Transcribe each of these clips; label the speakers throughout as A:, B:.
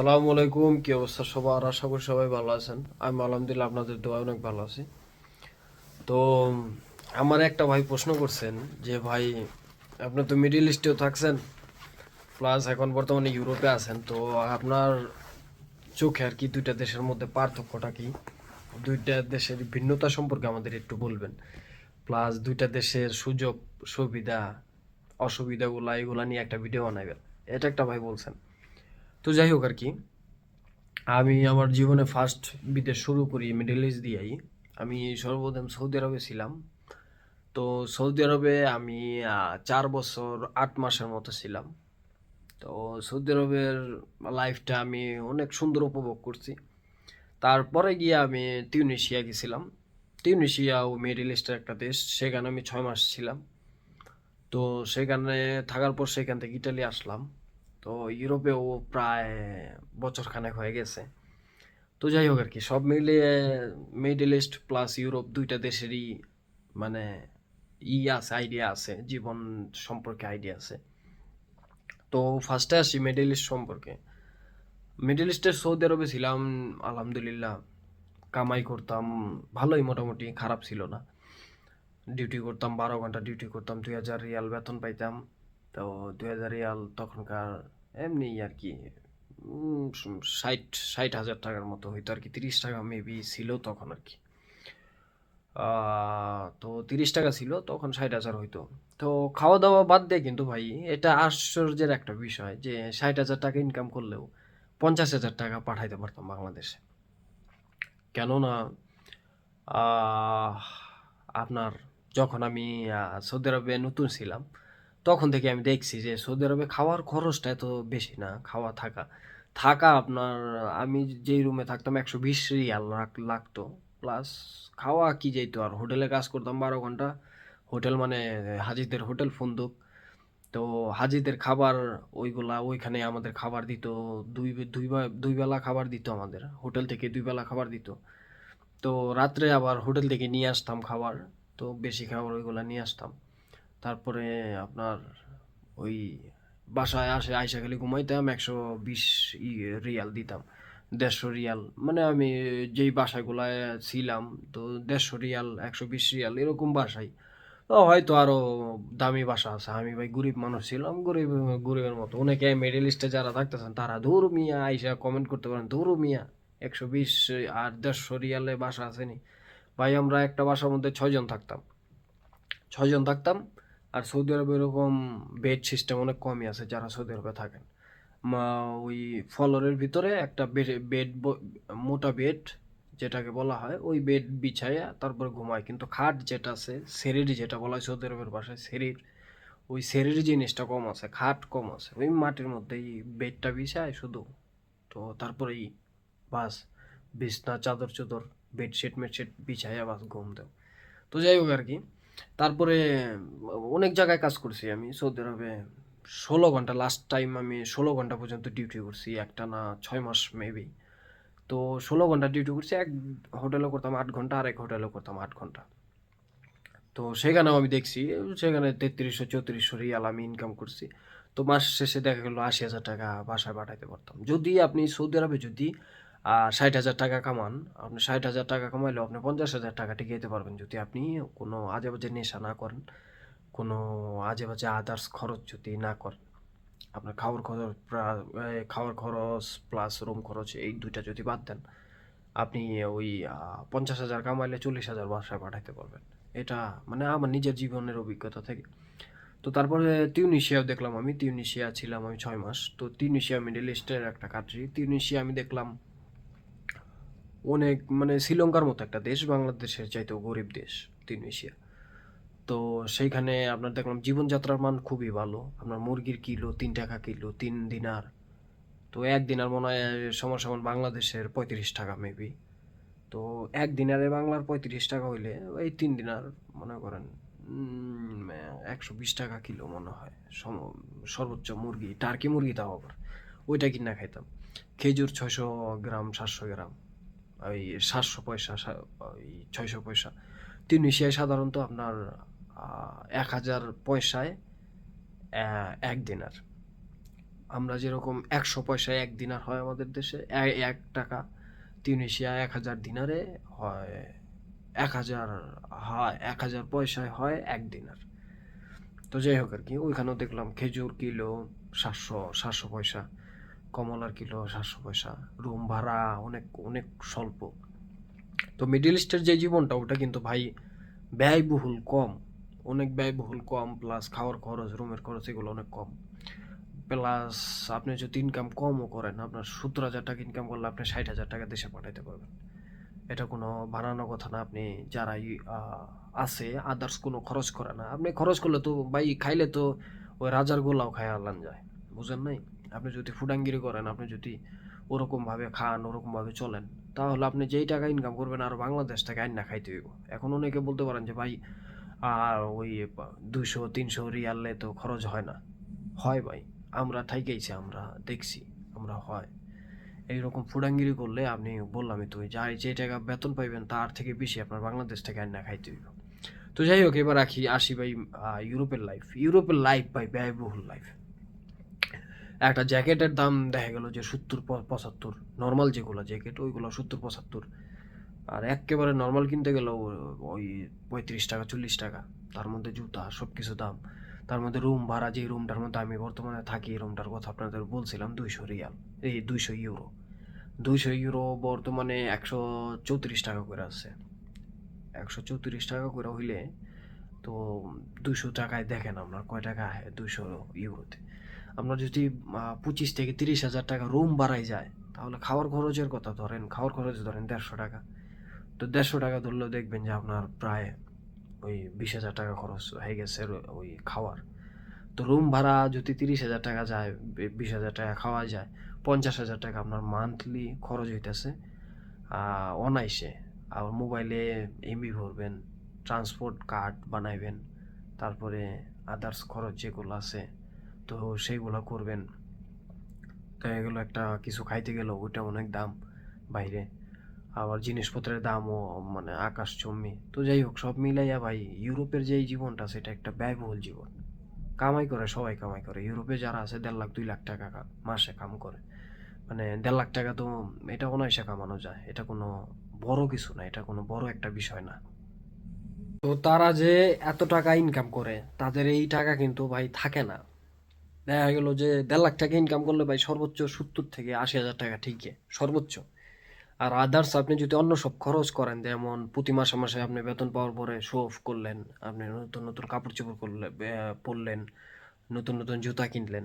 A: সালামু আলাইকুম, কি অবস্থা সবার? আশা করি সবাই ভালো আছেন। আমি আলহামদুলিল্লাহ আপনাদের দোয়া অনেক ভালো আছি। তো, আমার একটা ভাই প্রশ্ন করছেন যে, ভাই, আপনি তো মিডিল ইস্টেও থাকছেন প্লাস এখন বর্তমানে ইউরোপে আছেন, তো আপনার চোখে আর কি দুইটা দেশের মধ্যে পার্থক্যটা কি? দুইটা দেশের ভিন্নতা সম্পর্কে আমাদের একটু বলবেন। প্লাস দুইটা দেশের সুযোগ, সুবিধা, অসুবিধাগুলা, এগুলা নিয়ে একটা ভিডিও বানাবেন এটা একটা ভাই বলছেন। তো যাই হোক আর কি, আমি আমার জীবনে ফার্স্ট বিদেশ শুরু করি মিডল ইস্ট দিয়েই। আমি সর্বপ্রথম সৌদি আরবে ছিলাম। তো সৌদি আরবে আমি চার বছর আট মাসের মতো ছিলাম। তো সৌদি আরবের লাইফটা আমি অনেক সুন্দর উপভোগ করছি। তারপরে গিয়ে আমি তিউনিশিয়া গেছিলাম তিউনিশিয়াও মিডল ইস্টের একটা দেশ, সেখানে আমি ছয় মাস ছিলাম। তো সেখানে থাকার পর সেখান থেকে ইটালি আসলাম। তো ইউরোপেও প্রায় বছর খানেক হয়ে গেছে। তো যাই হোক আর কি সব মিলিয়ে মিডল ইস্ট প্লাস ইউরোপ দুইটা দেশেরই মানে ই আছে আইডিয়া আছে, জীবন সম্পর্কে আইডিয়া আছে। তো ফার্স্টে আসি মিডল ইস্ট সম্পর্কে। মিডল ইস্টের সৌদি আরবে ছিলাম, আলহামদুলিল্লাহ কামাই করতাম, ভালোই মোটামুটি, খারাপ ছিল না। ডিউটি করতাম, বারো ঘণ্টা ডিউটি করতাম, দুই হাজার রিয়াল বেতন পাইতাম। তো দুই হাজার রিয়াল তখনকার এমনি আর কি ষাট ষাট হাজার টাকার মতো হইতো আর কি, তিরিশ টাকা মেবি ছিল তখন আর কি। তো তিরিশ টাকা ছিল, তখন ষাট হাজার হইতো। তো খাওয়া দাওয়া বাদ দিয়ে কিন্তু ভাই, এটা আশ্চর্যের একটা বিষয় যে ষাট হাজার টাকা ইনকাম করলেও পঞ্চাশ হাজার টাকা পাঠাইতে পারতাম বাংলাদেশে। কেননা আপনার যখন আমি সৌদি আরবে নতুন ছিলাম তখন থেকে আমি দেখছি যে সৌদি আরবে খাওয়ার খরচটা এত বেশি না, খাওয়া থাকা। থাকা আপনার, আমি যেই রুমে থাকতাম একশো বিশ রিয়াল লাগ- লাগতো। প্লাস খাওয়া কি যেত আর হোটেলে কাজ করতাম বারো ঘণ্টা। হোটেল মানে হাজিদের হোটেল ফন্দুক। তো হাজিদের খাবার ওইগুলা, ওইখানে আমাদের খাবার দিত, দুই দুই দুই বেলা খাবার দিত আমাদের। হোটেল থেকে দুই বেলা খাবার দিত। তো রাত্রে আবার হোটেল থেকে নিয়ে আসতাম খাবার। তো বেশি খাবার ওইগুলা নিয়ে আসতাম। তারপরে আপনার ওই বাসায় আসে, আইসা খালি ঘুমাইতাম, একশো বিশ রিয়াল দিতাম। দেড়শো রিয়াল। মানে আমি যেই বাসাগুলায় ছিলাম, তো দেড়শো রিয়াল, একশো বিশ রিয়াল এরকম বাসাই। ও হয়তো আরও দামি বাসা আছে। আমি ভাই গরিব মানুষ ছিলাম, গরিব, গরিবের মতো। অনেকে মিডল ইস্টে যারা থাকতেছেন, তারা ধুর মিয়া আইসা কমেন্ট করতে পারেন, ধুর মিয়া, একশো বিশ আর দেড়শো রিয়ালে বাসা আসেনি ভাই, আমরা একটা বাসার মধ্যে ছয়জন থাকতাম। ছয়জন থাকতাম আর সৌদি আরবে এরকম বেড সিস্টেম অনেক কমই আছে যারা সৌদি আরবে থাকেন। মা, ওই ফ্লোরের ভিতরে একটা বেড মোটা বেড যেটাকে বলা হয়, ওই বেড বিছাইয়া তারপর ঘুমায়। কিন্তু খাট যেটা আছে, সেরির যেটা বলা হয় সৌদি আরবের ভাষায় সেরির, ওই সেরির জিনিসটা কম আছে, খাট কম আছে। ওই মাটির মধ্যেই বেডটা বিছায় শুধু। তো তারপরেই বাস, বিছনা চাদর চোদর বেডশিট মেডশিট বিছাইয়া বাস ঘুম দেও তো যাই হোক আর কি তারপরে অনেক জায়গায় কাজ করছি আমি সৌদি আরবে ষোলো ঘণ্টা লাস্ট টাইম আমি ষোলো ঘণ্টা পর্যন্ত ডিউটি করছি, একটা না ছয় মাস মেবি তো ষোলো ঘণ্টা ডিউটি করছি, এক হোটেলে করতাম আট ঘণ্টা আর এক হোটেলে করতাম আট ঘণ্টা। তো সেখানেও আমি দেখছি, সেখানে তেত্রিশশো, চৌত্রিশশো রিয়াল আমি ইনকাম করছি। তো মাস শেষে দেখা গেলো আশি হাজার টাকা বাসায় পাঠাইতে পারতাম। যদি আপনি সৌদি আরবে যদি ষাট হাজার টাকা কামান। আপনি ষাট হাজার টাকা কামাইলেও আপনি পঞ্চাশ হাজার টাকা টিকাইতে পারবেন। যদি আপনি কোনো আজে বাজে নেশা না করেন, কোনো আজে বাজে আদার্স খরচ যদি না করেন, আপনার খাওয়ার খরচ খাওয়ার খরচ প্লাস রুম খরচ, এই দুইটা যদি বাদ দেন, আপনি ওই পঞ্চাশ হাজার কামাইলে চল্লিশ হাজার বাসায় পাঠাইতে পারবেন। এটা মানে আমার নিজের জীবনের অভিজ্ঞতা থেকে। তো তারপরে তিউনিশিয়াও দেখলাম আমি। তিউনিশিয়া ছিলাম আমি ছয় মাস। তো তিউনিশিয়া মিডল ইস্টের একটা কান্ট্রি তিউনিশিয়া আমি দেখলাম অনেক মানে শ্রীলঙ্কার মতো একটা দেশ, বাংলাদেশের চাইতেও গরিব দেশ, তিউনিশিয়া। তো সেইখানে আপনার দেখলাম জীবনযাত্রার মান খুবই ভালো। আপনার মুরগির কিলো, তিন টাকা কিলো, তিন দিনার। তো এক দিনার মনে হয় সমান সমান বাংলাদেশের পঁয়ত্রিশ টাকা মেবি তো এক দিনারে বাংলার পঁয়ত্রিশ টাকা হইলে এই তিন দিনার মনে করেন একশো বিশ টাকা কিলো মনে হয়। সর্বোচ্চ মুরগি, টার্কি মুরগি তাও আবার। ওইটা কিনা খাইতাম। খেজুর ছয়শো গ্রাম, সাতশো গ্রাম। ওই সাতশো পয়সা ওই ছয়শো পয়সা। তিউনিশিয়ায় সাধারণত আপনার এক হাজার পয়সায় এক দিনার। আমরা যেরকম একশো পয়সায় এক দিনার হয় আমাদের দেশে এক টাকা তিউনিশিয়া এক হাজার দিনারে হয়, এক হাজার হয়, এক হাজার পয়সায় হয় এক দিনার। তো যাই হোক আর কি, ওইখানেও দেখলাম খেজুর কিলো সাতশো সাতশো পয়সা। কমলার কিলো সাতশো পয়সা। রুম ভাড়া অনেক অনেক স্বল্প। তো মিডিল ইস্টের যে জীবনটা ওটা কিন্তু ভাই ব্যয়বহুল কম। অনেক ব্যয়বহুল কম প্লাস খাওয়ার খরচ রুমের খরচ এগুলো অনেক কম। প্লাস আপনি যদি ইনকাম কমও করেন আপনার সত্তর হাজার টাকা ইনকাম করলে আপনি ষাট হাজার টাকা দেশে পাঠাইতে পারবেন। এটা কোনো বানানো কথা না আপনি যারা ই- আহ, আছে আদার্স কোনো খরচ করে না। আপনি খরচ করলে তো ভাই খাইলে তো ওই রাজার গোলাও খায় আলান যায় বুঝেন নাই? আপনি যদি ফুডাঙ্গিরি করেন, আপনি যদি ওরকমভাবে খান, ওরকমভাবে চলেন, তাহলে আপনি যেই টাকা ইনকাম করবেন আর বাংলাদেশ থেকে আইন না খাইতে হইব। এখন অনেকে বলতে পারেন যে, ভাই ওই দুশো তিনশো রিয়ালে তো খরচ হয় না। হয় ভাই, আমরা থাইকেইছি, আমরা দেখছি, আমরা হয়। এইরকম ফুডাঙ্গিরি করলে আপনি বললামই তো যাই, যে টাকা বেতন পাইবেন, তার থেকে বেশি আপনার বাংলাদেশ থেকে আইন না খাইতে হইব। তো যাই হোক, এবার রাখি, আসি ভাই ইউরোপের লাইফ ইউরোপের লাইফ ভাই, ব্যয়বহুল লাইফ একটা জ্যাকেটের দাম দেখা গেল যে সত্তর পঁচাত্তর নর্মাল যেগুলো জ্যাকেট ওইগুলো সত্তর পঁচাত্তর। আর একেবারে নর্মাল কিনতে গেলেও ওই পঁয়ত্রিশ টাকা, চল্লিশ টাকা। তার মধ্যে জুতা সব কিছু দাম। তার মধ্যে রুম ভাড়া, যে রুমটার মধ্যে আমি বর্তমানে থাকি, এই রুমটার কথা আপনাদের বলছিলাম, দুইশো রিয়াল। এই দুইশো ইউরো দুইশো ইউরো বর্তমানে একশো চৌত্রিশ টাকা করে আছে। একশো চৌত্রিশ টাকা করে হইলে তো দুশো টাকায় দেখেন আপনার কয় টাকা দুইশো ইউরোতে আপনার যদি পঁচিশ থেকে তিরিশ হাজার টাকা রুম বাড়াই যায়, তাহলে খাওয়ার খরচের কথা ধরেন, খাওয়ার খরচ ধরেন দেড়শো টাকা। তো দেড়শো টাকা ধরলেও দেখবেন যে আপনার প্রায় ওই বিশ হাজার টাকা খরচ হয়ে গেছে ওই খাওয়ার। তো রুম ভাড়া যদি তিরিশ হাজার টাকা যায় বিশ হাজার টাকা খাওয়া যায়, পঞ্চাশ হাজার টাকা আপনার মান্থলি খরচ হইতেছে অনাইসে আর মোবাইলে এমবি ভরবেন ট্রান্সপোর্ট কার্ড বানাইবেন, তারপরে আদার্স খরচ যেগুলো আছে তো সেইগুলো করবেন। তো এগুলো একটা কিছু খাইতে গেলেও ওটা অনেক দাম বাইরে। আবার জিনিসপত্রের দামও মানে আকাশ চম্মি। তো যাই হোক, সব মিলাইয়া ভাই, ইউরোপের যেই জীবনটা সেটা একটা ব্যয়বহুল জীবন। কামাই করে, সবাই কামাই করে। ইউরোপে যারা আছে, দেড় লাখ, দুই লাখ টাকা মাসে কাম করে। মানে দেড় লাখ টাকা তো এটা অনায়াসে কামানো যায়। এটা কোনো বড় কিছু না, এটা কোনো বড় একটা বিষয় না। তো তারা যে এত টাকা ইনকাম করে, তাদের এই টাকা কিন্তু ভাই থাকে না। দেখা গেল যে দেড় লাখ টাকা ইনকাম করলে ভাই সর্বোচ্চ সত্তর থেকে আশি হাজার টাকা ঠিকই সর্বোচ্চ। আর আদার্স আপনি যদি অন্য সব খরচ করেন, যেমন প্রতি মাসে মাসে আপনি বেতন পাওয়ার পরে শো অফ করলেন, আপনি নতুন নতুন কাপড় চোপড় করলেন পরলেন, নতুন নতুন জুতা কিনলেন,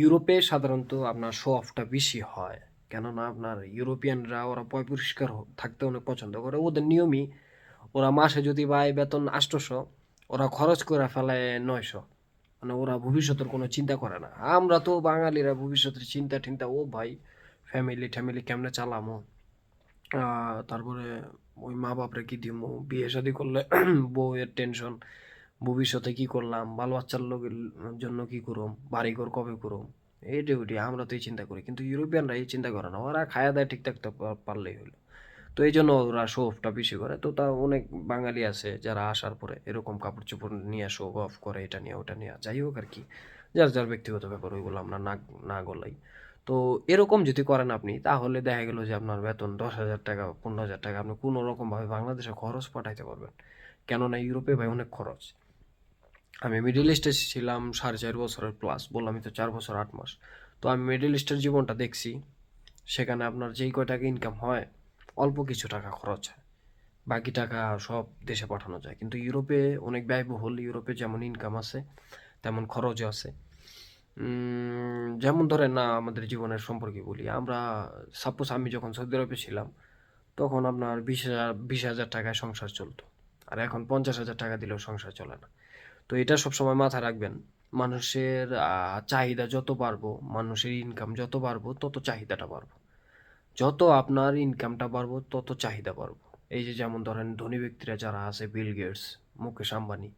A: ইউরোপে সাধারণত আপনার শো অফটা বেশি হয়। কেননা আপনার ইউরোপিয়ানরা ওরা পয় পরিষ্কার থাকতে অনেক পছন্দ করে। ওদের নিয়মই, ওরা মাসে যদি পায় বেতন আটশোশো ওরা খরচ করে ফেলে নয়শো। মানে ওরা ভবিষ্যতের কোনো চিন্তা করে না। আমরা তো বাঙালিরা ভবিষ্যতের চিন্তা টিন্তা, ও ভাই ফ্যামিলি ট্যামিলি কেমনে চালামো? তারপরে ওই মা বাপরে কি দিমু? বিয়ে শাদি করলে বউয়ের টেনশন ভবিষ্যতে কি করলাম? বাল বাচ্চার লোকের জন্য কি করুম? বাড়ি ঘর কবে করুম? এইটা ওইটি আমরা তো এই চিন্তা করি। কিন্তু ইউরোপিয়ানরা এই চিন্তা করে না। ওরা খায়া দায় ঠিকঠাক পারলেই হলো। তো এই জন্য ওরা শো অফটা বেশি করে। তো তা অনেক বাঙালি আছে যারা আসার পরে এরকম কাপড় চোপড় নিয়ে শো অফ করে, এটা নিয়ে, ওটা নিয়ে, যাই হোক আর কি। যার যার ব্যক্তিগত ব্যাপার, ওইগুলো আমরা না না গলাই। তো এরকম যদি করেন আপনি, তাহলে দেখা গেল যে আপনার বেতন দশ হাজার টাকা, পনেরো হাজার টাকা, আপনি কোনো রকমভাবে বাংলাদেশে খরচ পাঠাইতে পারবেন। কেননা ইউরোপে ভাই অনেক খরচ। আমি মিডল ইস্টে ছিলাম সাড়ে চার বছরের প্লাস বললাম তো চার বছর, আট মাস। তো আমি মিডল ইস্টের জীবনটা দেখছি। সেখানে আপনার যেই কয় টাকা ইনকাম হয় অল্প কিছু টাকা খরচ হয়। বাকি টাকা সব দেশে পাঠানো যায়। কিন্তু ইউরোপে অনেক ব্যয়বহুল, ইউরোপে যেমন ইনকাম আছে, তেমন খরচও আছে। যেমন ধরেন না, আমাদের জীবনের সম্পর্কে বলি। আমরা সাপোজ আমি যখন সৌদি আরবে ছিলাম, তখন আপনার বিশ হাজার বিশ হাজার টাকায় সংসার চলতো। আর এখন পঞ্চাশ হাজার টাকা দিলেও সংসার চলে না। তো এটা সবসময় মাথায় রাখবেন। মানুষের চাহিদা যত বাড়বো, মানুষের ইনকাম যত বাড়বো, তত চাহিদাটা বাড়বো। যত আপনার ইনকামটা বাড়বো, তত চাহিদা বাড়বো। এই যে যেমন ধরেন ধনী ব্যক্তিরা যারা আছে বিল গেটস মুকেশ আম্বানি,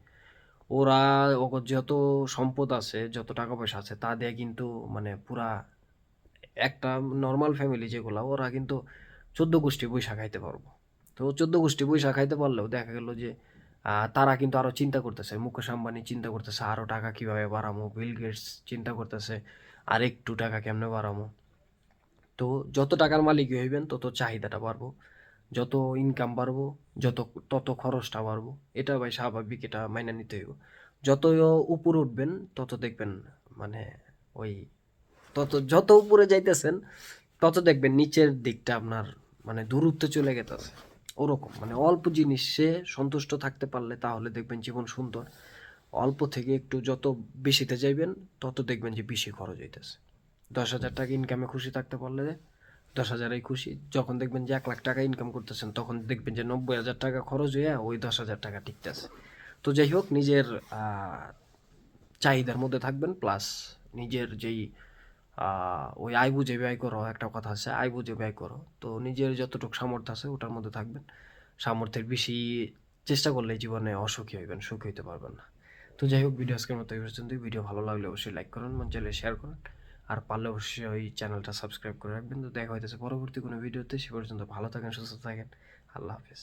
A: ওরা যত সম্পদ আছে, যত টাকা পয়সা আছে, তা দিয়ে কিন্তু মানে পুরা একটা নর্মাল ফ্যামিলি যেগুলা, ওরা কিন্তু চোদ্দ গোষ্ঠী বৈশাখ খাইতে পারব। তো চোদ্দ গোষ্ঠী বৈশাখ খাইতে পারলেও দেখা গেল যে তারা কিন্তু আরও চিন্তা করতেছে। মুকেশ আম্বানি চিন্তা করতেছে আরও টাকা কীভাবে বাড়াবো বিল গেটস চিন্তা করতেছে আর একটু টাকা কেমনে বাড়ামো? তো যত টাকার মালিক হইবেন, তত চাহিদাটা বাড়বো। যত ইনকাম বাড়বো, যত, তত খরচটা বাড়বো। এটা ভাই স্বাভাবিক, এটা মাইনে নিতে হইব। যত উপরে উঠবেন, তত দেখবেন মানে ওই, তত, যত উপরে যাইতেছেন, তত দেখবেন নিচের দিকটা আপনার মানে দূরত্ব চলে গেতেছে। ওরকম মানে অল্প জিনিসে সন্তুষ্ট থাকতে পারলে তাহলে দেখবেন জীবন সুন্দর। অল্প থেকে একটু যত বেশিতে যাইবেন, তত দেখবেন যে বেশি খরচ হইতেছে। দশ হাজার টাকা ইনকামে খুশি থাকতে পারলে যে দশ হাজারেই খুশি। যখন দেখবেন যে এক লাখ টাকা ইনকাম করতেছেন, তখন দেখবেন যে নব্বই হাজার টাকা খরচ হয়ে ওই দশ হাজার টাকা টিকতেছে। তো যাই হোক, নিজের চাহিদার মধ্যে থাকবেন প্লাস নিজের যেই ওই আয় বুঝে ব্যয় করো, একটা কথা আছে, আয় বুঝে ব্যয় করো। তো নিজের যতটুকু সামর্থ্য আছে ওটার মধ্যে থাকবেন। সামর্থ্যের বেশি চেষ্টা করলে জীবনে অসুখী হইবেন, সুখী হইতে পারবেন না। তো যাই হোক ভিডিও আজকের মতো এই পর্যন্তই। ভিডিও ভালো লাগলে অবশ্যই লাইক করুন মন চাইলে শেয়ার করুন। আর পারলে অবশ্যই ওই চ্যানেলটা সাবস্ক্রাইব করে রাখবেন। তো দেখা হইতেছে পরবর্তী কোনো ভিডিওতে, সে পর্যন্ত ভালো থাকেন, সুস্থ থাকেন। আল্লাহ হাফেজ।